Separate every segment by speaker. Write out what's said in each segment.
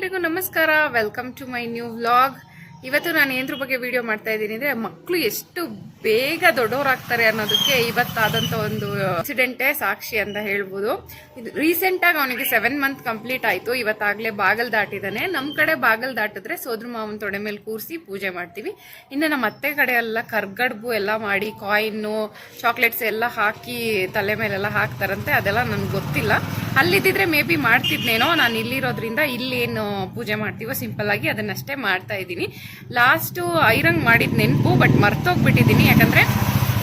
Speaker 1: ಎಲ್ರಿಗೂ ನಮಸ್ಕಾರ. Welcome to my new vlog ಇವತ್ತು ನಾನು ಏನ್ರ ಬಗ್ಗೆ ವಿಡಿಯೋ ಮಾಡ್ತಾ ಇದ್ದೀನಿ ಅಂದರೆ ಮಕ್ಕಳು ಎಷ್ಟು ಬೇಗ ದೊಡ್ಡವರಾಗ್ತಾರೆ ಅನ್ನೋದಕ್ಕೆ ಇವತ್ತಾದಂತ ಒಂದು ಆಕ್ಸಿಡೆಂಟೇ ಸಾಕ್ಷಿ ಅಂತ ಹೇಳ್ಬೋದು. ಇದು ರೀಸೆಂಟ್ ಆಗಿ ಅವನಿಗೆ ಸೆವೆನ್ ಮಂತ್ ಕಂಪ್ಲೀಟ್ ಆಯ್ತು. ಇವತ್ತಾಗ್ಲೇ ಬಾಗಲ್ ದಾಟಿದಾನೆ. ನಮ್ ಕಡೆ ಬಾಗಲ್ ದಾಟಿದ್ರೆ ಸೋದ್ರ ಮಾವನ ತೊಡೆ ಮೇಲೆ ಕೂರಿಸಿ ಪೂಜೆ ಮಾಡ್ತೀವಿ. ಇನ್ನು ನಮ್ಮ ಅತ್ತೆ ಕಡೆ ಎಲ್ಲ ಕರ್ಗಡ್ಬು ಎಲ್ಲ ಮಾಡಿ ಕಾಯಿನ್ನು ಚಾಕ್ಲೇಟ್ಸ್ ಎಲ್ಲ ಹಾಕಿ ತಲೆ ಮೇಲೆಲ್ಲ ಹಾಕ್ತಾರಂತೆ. ಅದೆಲ್ಲ ನನ್ಗೆ ಗೊತ್ತಿಲ್ಲ. ಅಲ್ಲಿದ್ದಿದ್ರೆ ಮೇ ಬಿ ಮಾಡ್ತಿದ್ನೇನೋ, ನಾನು ಇಲ್ಲಿರೋದ್ರಿಂದ ಇಲ್ಲೇನು ಪೂಜೆ ಮಾಡ್ತೀವೋ ಸಿಂಪಲ್ ಆಗಿ ಅದನ್ನಷ್ಟೇ ಮಾಡ್ತಾ ಇದ್ದೀನಿ. ಲಾಸ್ಟು ಐರಂಗ್ ಮಾಡಿದ ನೆನಪು ಬಟ್ ಮರ್ತೋಗ್ಬಿಟ್ಟಿದ್ದೀನಿ. ಯಾಕಂದರೆ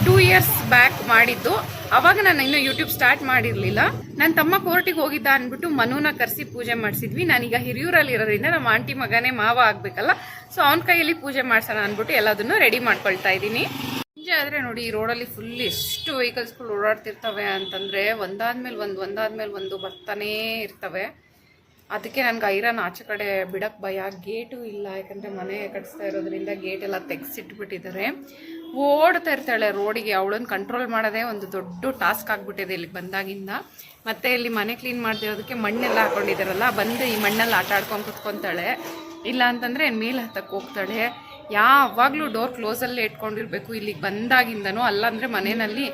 Speaker 1: ಟೂ ಇಯರ್ಸ್ ಬ್ಯಾಕ್ ಮಾಡಿದ್ದು. ಅವಾಗ ನಾನು ಇನ್ನೂ ಯೂಟ್ಯೂಬ್ ಸ್ಟಾರ್ಟ್ ಮಾಡಿರಲಿಲ್ಲ. ನನ್ನ ತಮ್ಮ ಕೋರ್ಟಿಗೆ ಹೋಗಿದ್ದ ಅಂದ್ಬಿಟ್ಟು ಮನುನ ಕರೆಸಿ ಪೂಜೆ ಮಾಡಿಸಿದ್ವಿ. ನಾನೀಗ ಹಿರಿಯೂರಲ್ಲಿ ಇರೋದ್ರಿಂದ ನಮ್ಮ ಆಂಟಿ ಮಗನೇ ಮಾವ ಆಗಬೇಕಲ್ಲ ಸೊ ಅವನ ಕೈಯಲ್ಲಿ ಪೂಜೆ ಮಾಡ್ಸೋಣ ಅಂದ್ಬಿಟ್ಟು ಎಲ್ಲದನ್ನು ರೆಡಿ ಮಾಡ್ಕೊಳ್ತಾ ಇದ್ದೀನಿ. ಆದ್ರೆ ನೋಡಿ, ಈ ರೋಡಲ್ಲಿ ಫುಲ್ ಎಷ್ಟು ವೆಹಿಕಲ್ಸ್ಗಳು ಓಡಾಡ್ತಿರ್ತವೆ ಅಂತಂದ್ರೆ ಒಂದಾದ್ಮೇಲೆ ಒಂದು ಒಂದಾದ್ಮೇಲೆ ಒಂದು ಬರ್ತಾನೇ ಇರ್ತವೆ. ಅದಕ್ಕೆ ನನಗೆ ಐರನ್ ಆಚೆ ಕಡೆ ಬಿಡೋಕ್ಕೆ ಭಯ. ಗೇಟು ಇಲ್ಲ, ಯಾಕಂದರೆ ಮನೆ ಕಟ್ಸ್ತಾ ಇರೋದ್ರಿಂದ ಗೇಟೆಲ್ಲ ತೆಗೆಸಿಟ್ಬಿಟ್ಟಿದ್ದಾರೆ. ಓಡ್ತಾ ಇರ್ತಾಳೆ ರೋಡಿಗೆ. ಅವಳನ್ನ ಕಂಟ್ರೋಲ್ ಮಾಡೋದೇ ಒಂದು ದೊಡ್ಡ ಟಾಸ್ಕ್ ಆಗಿಬಿಟ್ಟಿದೆ ಇಲ್ಲಿಗೆ ಬಂದಾಗಿಂದ. ಮತ್ತೆ ಇಲ್ಲಿ ಮನೆ ಕ್ಲೀನ್ ಮಾಡ್ದಿರೋದಕ್ಕೆ ಮಣ್ಣೆಲ್ಲ ಹಾಕ್ಕೊಂಡಿದ್ದಾರಲ್ಲ ಬಂದು ಈ ಮಣ್ಣಲ್ಲಿ ಆಟ ಆಡ್ಕೊಂಡು ಕುತ್ಕೊತಾಳೆ. ಇಲ್ಲ ಅಂತಂದರೆ ಮೇಲೆ ಹತ್ತಕ್ಕೆ ಹೋಗ್ತಾಳೆ. ಯಾವಾಗಲೂ ಡೋರ್ ಕ್ಲೋಸಲ್ಲೇ ಇಟ್ಕೊಂಡಿರಬೇಕು. ಇಲ್ಲಿಗೆ ಬಂದಾಗಿಂದನೂ ಅಲ್ಲಾಂದರೆ ಮನೆಯಲ್ಲಿ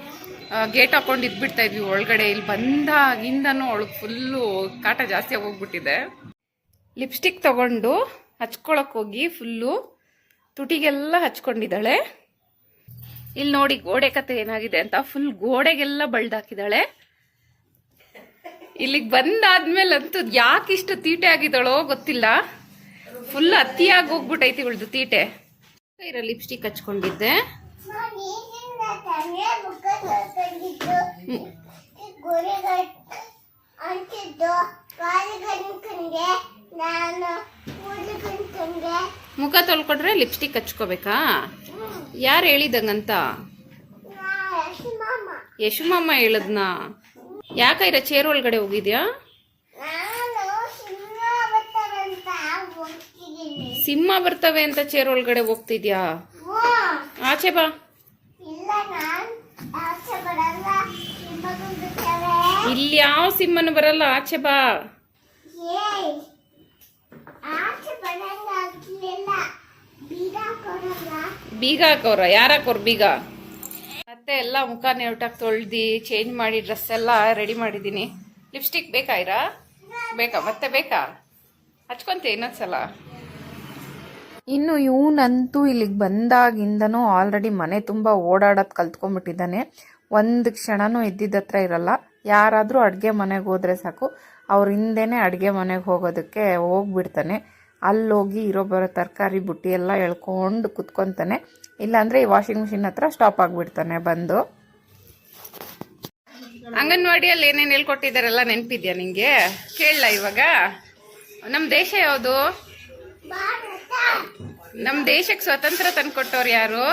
Speaker 1: ಗೇಟ್ ಹಾಕೊಂಡು ಇದ್ಬಿಡ್ತಾ ಇದ್ವಿ ಒಳಗಡೆ. ಇಲ್ಲಿ ಬಂದಾಗಿಂದನೂ ಅವಳಿಗೆ ಫುಲ್ಲು ಕಾಟ ಜಾಸ್ತಿ ಆಗೋಗ್ಬಿಟ್ಟಿದೆ. ಲಿಪ್ಸ್ಟಿಕ್ ತಗೊಂಡು ಹಚ್ಕೊಳಕ್ಕೆ ಹೋಗಿ ಫುಲ್ಲು ತುಟಿಗೆಲ್ಲ ಹಚ್ಕೊಂಡಿದ್ದಾಳೆ. ಇಲ್ಲಿ ನೋಡಿ ಗೋಡೆ ಕತೆ ಏನಾಗಿದೆ ಅಂತ. ಫುಲ್ ಗೋಡೆಗೆಲ್ಲ ಬಳ್ದಾಕಿದ್ದಾಳೆ ಇಲ್ಲಿಗೆ ಯಾಕೆ ಇಷ್ಟು ತೀಟೆ ಆಗಿದ್ದಾಳೋ ಗೊತ್ತಿಲ್ಲ. ಫುಲ್ ಅತಿಯಾಗಿ ಹೋಗ್ಬಿಟ್ಟೈತಿ ಇವಳ್ದು ತೀಟೆ. ಇರೋ ಲಿಪ್ಸ್ಟಿಕ್ ಹಚ್ಕೊಂಡಿದ್ದೆ. ಮುಖ ತೊಳ್ಕೊಂಡ್ರೆ ಲಿಪ್ಸ್ಟಿಕ್ ಹಚ್ಕೋಬೇಕಾ? ಯಾರು ಹೇಳಿದಂಗಂತ? ಯಶುಮಾಮ ಹೇಳದ್ನ. ಯಾಕೈರ ಚೇರ್ ಒಳಗಡೆ ಹೋಗಿದ್ಯಾ?
Speaker 2: ಸಿಂಹ
Speaker 1: ಬರ್ತವೆ ಅಂತ ಚೇರ್ ಒಳಗಡೆ ಹೋಗ್ತಿದ್ಯಾ. ಆಚೆ ಬಾ.
Speaker 2: ಇಲ್ಲ
Speaker 1: ಯಾವ ಸಿಂಹನು ಬರಲ್ಲ. ಆಚೆ ಬಾ.
Speaker 2: ಬೀಗ
Speaker 1: ಹಾಕೋರ? ಯಾರ ಹಾಕೋರ್ ಬೀಗ? ಮತ್ತೆ ಎಲ್ಲ ಮುಖ ನೆವಟಾಗಿ ತೊಳ್ದಿ ಚೇಂಜ್ ಮಾಡಿ ಡ್ರೆಸ್ ಎಲ್ಲ ರೆಡಿ ಮಾಡಿದ್ದೀನಿ. ಲಿಪ್ಸ್ಟಿಕ್ ಬೇಕಾ ಇರಾ? ಬೇಕಾ? ಮತ್ತೆ ಬೇಕಾ? ಹಚ್ಕೊಂತೆ ಇನ್ನೊಂದ್ಸಲ? ಇನ್ನು ಇವನಂತೂ ಇಲ್ಲಿಗೆ ಬಂದಾಗಿಂದನೂ ಆಲ್ರೆಡಿ ಮನೆ ತುಂಬ ಓಡಾಡೋದು ಕಲ್ತ್ಕೊಂಡ್ಬಿಟ್ಟಿದ್ದಾನೆ. ಒಂದು ಕ್ಷಣನೂ ಇದ್ದಿದ್ದ ಹತ್ರ ಇರಲ್ಲ. ಯಾರಾದರೂ ಅಡುಗೆ ಮನೆಗೆ ಹೋದರೆ ಸಾಕು. ಅವ್ರ ಹಿಂದೆನೇ ಅಡುಗೆ ಮನೆಗೆ ಹೋಗೋದಕ್ಕೆ ಹೋಗ್ಬಿಡ್ತಾನೆ. ಅಲ್ಲೋಗಿ ಇರೋ ಬರೋ ತರಕಾರಿ ಬುಟ್ಟಿ ಎಲ್ಲ ಎಳ್ಕೊಂಡು ಕುತ್ಕೊತಾನೆ. ಇಲ್ಲಾಂದರೆ ಈ ವಾಷಿಂಗ್ ಮಿಷಿನ್ ಹತ್ರ ಸ್ಟಾಪ್ ಆಗಿಬಿಡ್ತಾನೆ ಬಂದು. ಅಂಗನವಾಡಿಯಲ್ಲಿ ಏನೇನು ಹೇಳ್ಕೊಟ್ಟಿದ್ದಾರೆಲ್ಲ ನೆನಪಿದ್ಯಾ ನಿಮಗೆ ಕೇಳಲ್ಲ ಇವಾಗ? ನಮ್ಮ ದೇಶ ಯಾವುದು? ನಮ್ಮ ದೇಶಕ್ಕೆ ಸ್ವತಂತ್ರ ತಂದ್ಕೊಟ್ಟವ್ರು ಯಾರು?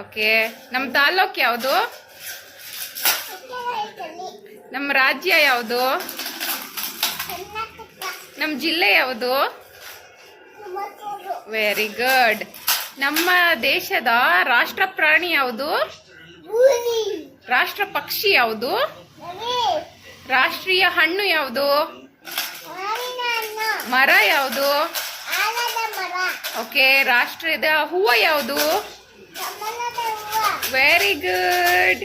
Speaker 1: ಓಕೆ. ನಮ್ಮ ತಾಲೂಕ್ ಯಾವುದು?
Speaker 2: ನಮ್
Speaker 1: ನಮ್ಮ ರಾಜ್ಯ ಯಾವುದು? ನಮ್ಮ ಜಿಲ್ಲೆ ಯಾವುದು? ವೆರಿ ಗುಡ್ ನಮ್ಮ ದೇಶದ ರಾಷ್ಟ್ರ ಪ್ರಾಣಿ ಯಾವುದು? ರಾಷ್ಟ್ರ ಪಕ್ಷಿ ಯಾವುದು? ರಾಷ್ಟ್ರೀಯ ಹಣ್ಣು ಯಾವುದು? ಮರ ಯಾವುದು? ಓಕೆ, ರಾಷ್ಟ್ರದ ಹೂವು ಯಾವುದು? ವೆರಿ ಗುಡ್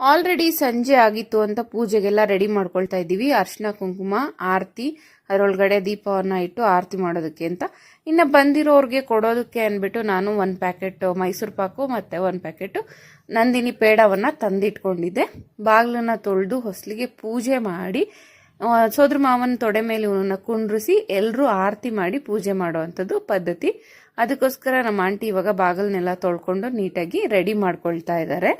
Speaker 1: ಆಲ್ರೆಡಿ ಸಂಜೆ ಆಗಿತ್ತು ಅಂತ ಪೂಜೆಗೆಲ್ಲ ರೆಡಿ ಮಾಡ್ಕೊಳ್ತಾ ಇದ್ದೀವಿ. ಅರ್ಶಿನ, ಕುಂಕುಮ, ಆರತಿ, ಅದರೊಳಗಡೆ ದೀಪವನ್ನ ಇಟ್ಟು ಆರತಿ ಮಾಡೋದಕ್ಕೆ ಅಂತ. ಇನ್ನು ಬಂದಿರೋರಿಗೆ ಕೊಡೋದಕ್ಕೆ ಅಂದ್ಬಿಟ್ಟು ನಾನು ಒಂದು ಪ್ಯಾಕೆಟ್ ಮೈಸೂರು ಪಾಕು ಮತ್ತು ಒಂದು ಪ್ಯಾಕೆಟು ನಂದಿನಿ ಪೇಡವನ್ನು ತಂದಿಟ್ಕೊಂಡಿದ್ದೆ. ಬಾಗಿಲನ್ನು ತೊಳೆದು ಹೊಸಲಿಗೆ ಪೂಜೆ ಮಾಡಿ ಸೋದ್ರ ಮಾವನ ತೊಡೆ ಮೇಲೆ ಕುಂಡ್ರಿಸಿ ಎಲ್ಲರೂ ಆರತಿ ಮಾಡಿ ಪೂಜೆ ಮಾಡುವಂಥದ್ದು ಪದ್ಧತಿ. ಅದಕ್ಕೋಸ್ಕರ ನಮ್ಮ ಆಂಟಿ ಇವಾಗ ಬಾಗಿಲನ್ನೆಲ್ಲ ತೊಳ್ಕೊಂಡು ನೀಟಾಗಿ ರೆಡಿ ಮಾಡ್ಕೊಳ್ತಾ ಇದ್ದಾರೆ.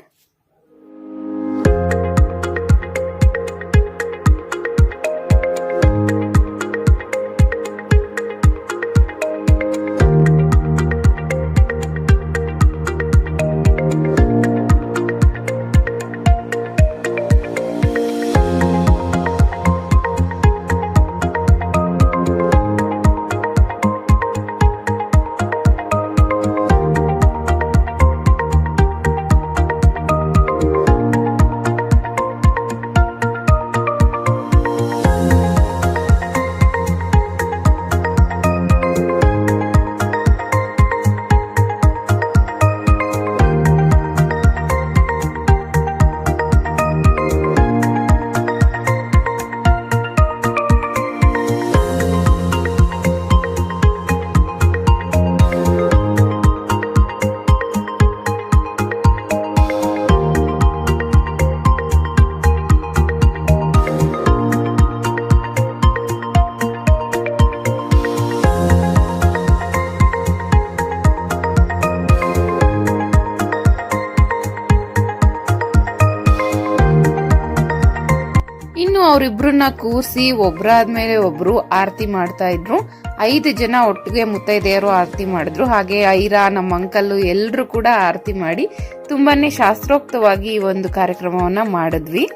Speaker 1: ಅವರಿಬ್ರನ್ನ ಕೂರಿಸಿ ಒಬ್ರಾದ್ಮೇಲೆ ಒಬ್ರು ಆರತಿ ಮಾಡ್ತಾ ಇದ್ರು. ಐದು ಜನ ಒಟ್ಟಿಗೆ ಮುತ್ತೈದೆಯರು ಆರತಿ ಮಾಡಿದ್ರು. ಹಾಗೆ ಐರಾ, ನಮ್ಮ ಅಂಕಲ್ಲು ಎಲ್ಲರೂ ಕೂಡ ಆರತಿ ಮಾಡಿ ತುಂಬಾನೇ ಶಾಸ್ತ್ರೋಕ್ತವಾಗಿ ಈ ಒಂದು ಕಾರ್ಯಕ್ರಮವನ್ನ ಮಾಡಿದ್ವಿ.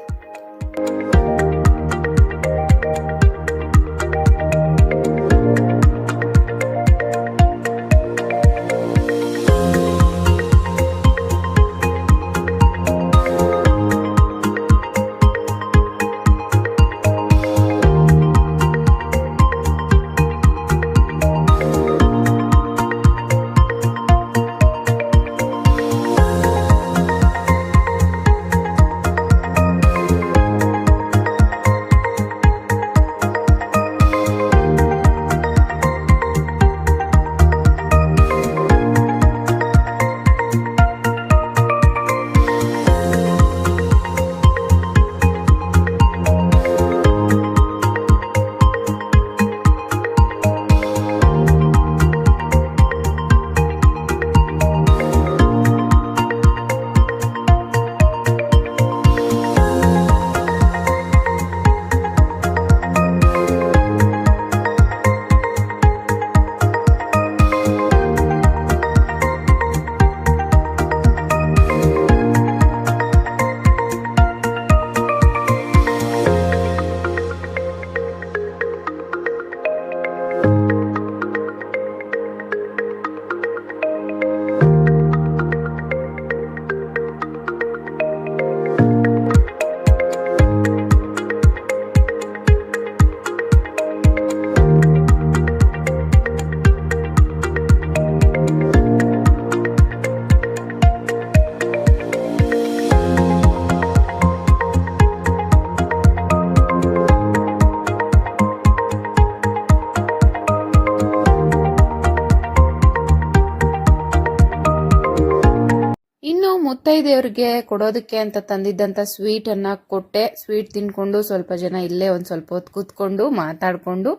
Speaker 1: ಮುತ್ತೈದೆಯವ್ರಿಗೆ ಕೊಡೋದಕ್ಕೆ ಅಂತ ತಂದಿದ್ದಂತ ಸ್ವೀಟ್ ಅನ್ನ ಕೊಟ್ಟೆ. ಸ್ವೀಟ್ ತಿನ್ಕೊಂಡು ಸ್ವಲ್ಪ ಜನ ಇಲ್ಲೇ ಒಂದ್ ಸ್ವಲ್ಪ ಹೊತ್ತು ಕೂತ್ಕೊಂಡು ಮಾತಾಡ್ಕೊಂಡು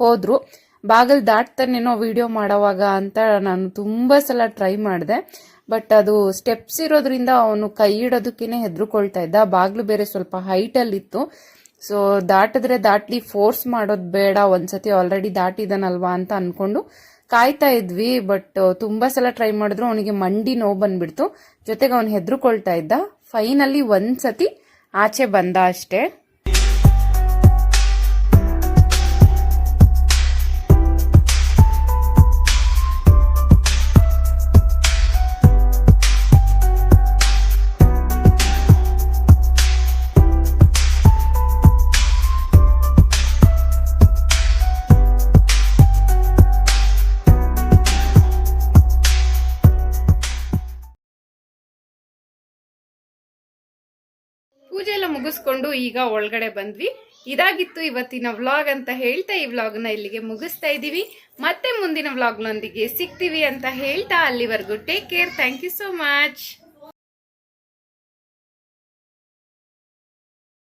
Speaker 1: ಹೋದ್ರು. ಬಾಗಿಲು ದಾಟ್ತಾನೇನೋ ವಿಡಿಯೋ ಮಾಡೋವಾಗ ಅಂತ ನಾನು ತುಂಬಾ ಸಲ ಟ್ರೈ ಮಾಡಿದೆ. ಬಟ್ ಅದು ಸ್ಟೆಪ್ಸ್ ಇರೋದ್ರಿಂದ ಅವನು ಕೈ ಇಡೋದಕ್ಕೇನೆ ಹೆದರ್ಕೊಳ್ತಾ ಇದ್ದ. ಬಾಗ್ಲು ಬೇರೆ ಸ್ವಲ್ಪ ಹೈಟ್ ಅಲ್ಲಿ ಇತ್ತು ಸೊ ದಾಟಿದ್ರೆ ದಾಟ್ಲಿ ಫೋರ್ಸ್ ಮಾಡೋದು ಬೇಡ. ಒಂದ್ಸತಿ ಆಲ್ರೆಡಿ ದಾಟಿದಾನಲ್ವಾ ಅಂತ ಅನ್ಕೊಂಡು ಕಾಯ್ತಾ ಇದ್ವಿ ಬಟ್ ತುಂಬಾ ಸಲ ಟ್ರೈ ಮಾಡಿದ್ರು, ಅವನಿಗೆ ಮಂಡಿ ನೋವು ಬಂದ್ಬಿಡ್ತು. ಜೊತೆಗೆ ಅವ್ನು ಹೆದರ್ಕೊಳ್ತಾ ಇದ್ದ. ಫೈನಲಿ ಒಂದ್ಸತಿ ಆಚೆ ಬಂದ ಅಷ್ಟೇ. ಪೂಜೆ ಎಲ್ಲ ಮುಗಿಸ್ಕೊಂಡು ಈಗ ಒಳಗಡೆ ಬಂದ್ವಿ. ಇದಾಗಿತ್ತು ಇವತ್ತಿನ ವ್ಲಾಗ್ ಅಂತ ಹೇಳ್ತಾ ಈ ವ್ಲಾಗ್ನ ಇಲ್ಲಿಗೆ ಮುಗಿಸ್ತಾ ಇದ್ದೀವಿ. ಮತ್ತೆ ಮುಂದಿನ ವ್ಲಾಗ್ನೊಂದಿಗೆ ಸಿಗ್ತೀವಿ ಅಂತ ಹೇಳ್ತಾ ಅಲ್ಲಿವರೆಗೂ take care thank you so much